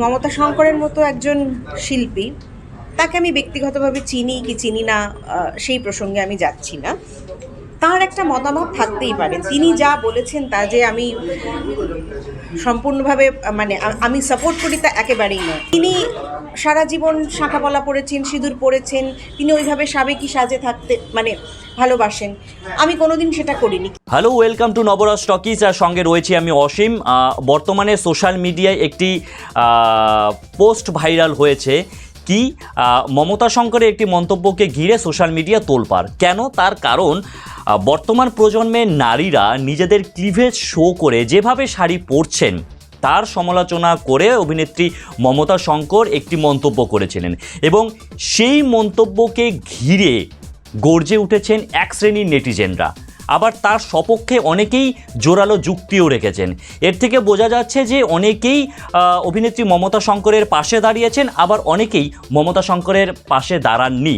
মমতা শঙ্করের মতো একজন শিল্পী, তাকে আমি ব্যক্তিগতভাবে চিনি কি চিনি না সেই প্রসঙ্গে আমি যাচ্ছি না। তার একটা মতামত থাকতেই পারে। তিনি যা বলেছেন তা যে আমি সম্পূর্ণভাবে মানে আমি সাপোর্ট করি তা একেবারেই নয়। তিনি সারা জীবন শাঁখাপলা পড়েছেন, সিঁদুর পড়েছেন, তিনি ওইভাবে সাবেকি সাজে থাকতে মানে ভালোবাসেন। আমি কোনোদিন সেটা করিনি। Hello welcome to Navarasa talkies আর সঙ্গে রয়েছি আমি অসীম। বর্তমানে সোশ্যাল মিডিয়ায় একটি পোস্ট ভাইরাল হয়েছে কি মমতা শঙ্করের একটি মন্তব্যকে ঘিরে সোশ্যাল মিডিয়া তোলপাড়। কেন? তার কারণ বর্তমান প্রজন্মের নারীরা নিজেদের ক্লিভেজ শো করে যেভাবে শাড়ি পরছেন তার সমালোচনা করে অভিনেত্রী মমতা শঙ্কর একটি মন্তব্য করেছিলেন। এবং সেই মন্তব্যকে ঘিরে গর্জে উঠেছেন এক শ্রেণির নেটিজেনরা। আবার তার সপক্ষে অনেকেই জোরালো যুক্তিও রেখেছেন। এর থেকে বোঝা যাচ্ছে যে অনেকেই অভিনেত্রী মমতা শঙ্করের পাশে দাঁড়িয়েছেন, আবার অনেকেই মমতা শঙ্করের পাশে দাঁড়াননি।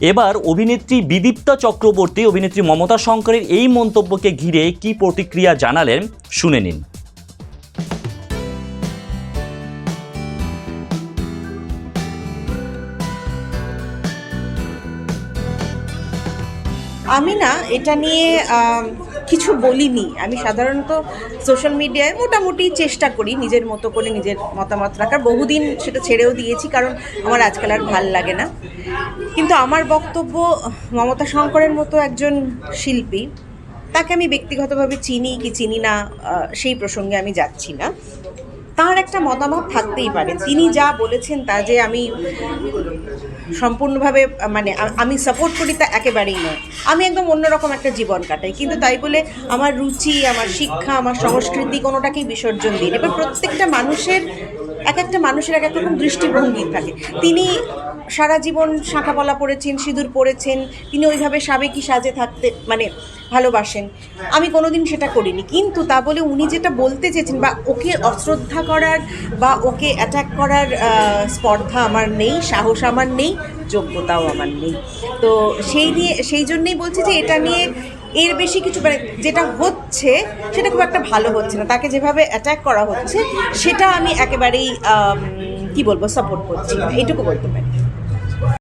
এবার অভিনেত্রী বিদীপ্তা চক্রবর্তী, অভিনেত্রী মমতা শঙ্করের এই মন্তব্যকে ঘিরে কি প্রতিক্রিয়া জানালেন, শুনে নিন। আমি না, এটা নিয়ে কিছু বলিনি। আমি সাধারণত সোশ্যাল মিডিয়ায় মোটামুটি চেষ্টা করি নিজের মতো করে নিজের মতামত রাখার। বহুদিন সেটা ছেড়েও দিয়েছি কারণ আমার আজকাল আর ভালো লাগে না। কিন্তু আমার বক্তব্য মমতা শঙ্করের মতো একজন শিল্পী, তাকে আমি ব্যক্তিগতভাবে চিনি কি চিনি না সেই প্রসঙ্গে আমি যাচ্ছি না। তার একটা মতামত থাকতেই পারে। তিনি যা বলেছেন তা যে আমি সম্পূর্ণভাবে মানে আমি সাপোর্ট করি তা একেবারেই নয়। আমি একদম অন্যরকম একটা জীবন কাটাই। কিন্তু তাই বলে আমার রুচি, আমার শিক্ষা, আমার সংস্কৃতি কোনোটাকেই বিসর্জন দিন এবার প্রত্যেকটা মানুষের, এক একটা মানুষের এক এক রকম দৃষ্টিভঙ্গি থাকে। তিনি সারা জীবন শাঁখাপলা পড়েছেন, সিঁদুর পড়েছেন, তিনি ওইভাবে সাবেকি সাজে থাকতে মানে ভালোবাসেন। আমি কোনোদিন সেটা করিনি। কিন্তু তা বলে উনি যেটা বলতে চেয়েছেন বা ওকে অশ্রদ্ধা করার বা ওকে অ্যাটাক করার স্পর্ধা আমার নেই, সাহস আমার নেই, যোগ্যতাও আমার নেই। তো সেই নিয়ে, সেই জন্যেই বলছি যে এটা নিয়ে এর বেশি কিছু মানে যেটা হচ্ছে, সেটা খুব একটা ভালো হচ্ছে না। তাকে যেভাবে অ্যাটাক করা হচ্ছে, সেটা আমি একেবারেই কি বলব সাপোর্ট করছি না। এইটুকু বলতে পারি।